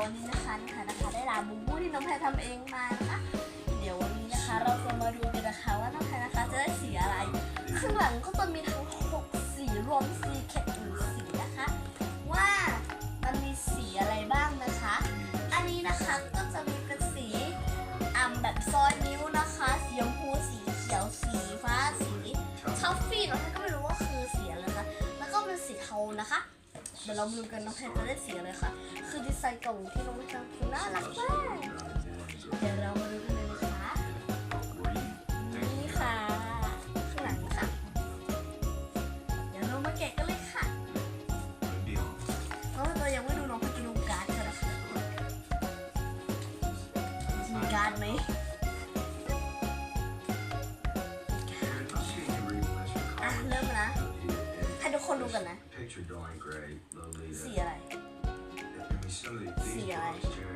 วันนี้นะคะนะคะนะคะ ได้ลาบูบูที่น้องแพรทำเองมานะคะ เดี๋ยววันนี้นะคะเราจะมาดูกันนะคะว่าน้องแพรนะคะจะได้สีอะไร ข้างหลังก็จะมีทั้งหกสีรวมสีเข็ดหรือสีนะคะ ว่ามันมีสีอะไรบ้างนะคะ อันนี้นะคะก็จะมีเป็นสีอ่ำแบบซอยนิ้วนะคะสีชมพูสีเขียวสีฟ้าสีทอฟฟี่เนาะก็ไม่รู้ว่าคือสีอะไรนะคะแล้วก็เป็นสีเทานะคะเดี๋ยวเรามาดูกันน้องแพรจะได้สีอะไรค่ะ คือดีไซน์กล่องที่น้องแพรคือน่ารักมากเดี๋ยวเรามาดูกันเลยนะคะนี่ค่ะข้างหลังค่ะ เดี๋ยวเรามาแกะกันเลยค่ะเพราะว่าเรายังไม่ดูน้องพากินดูการ์ดกันนะคะมีการ์ดไหมอะเริ่มนะให้ทุกคนดูกันนะ Picture drawing great, Lolita. สีอะไร facility. These See you.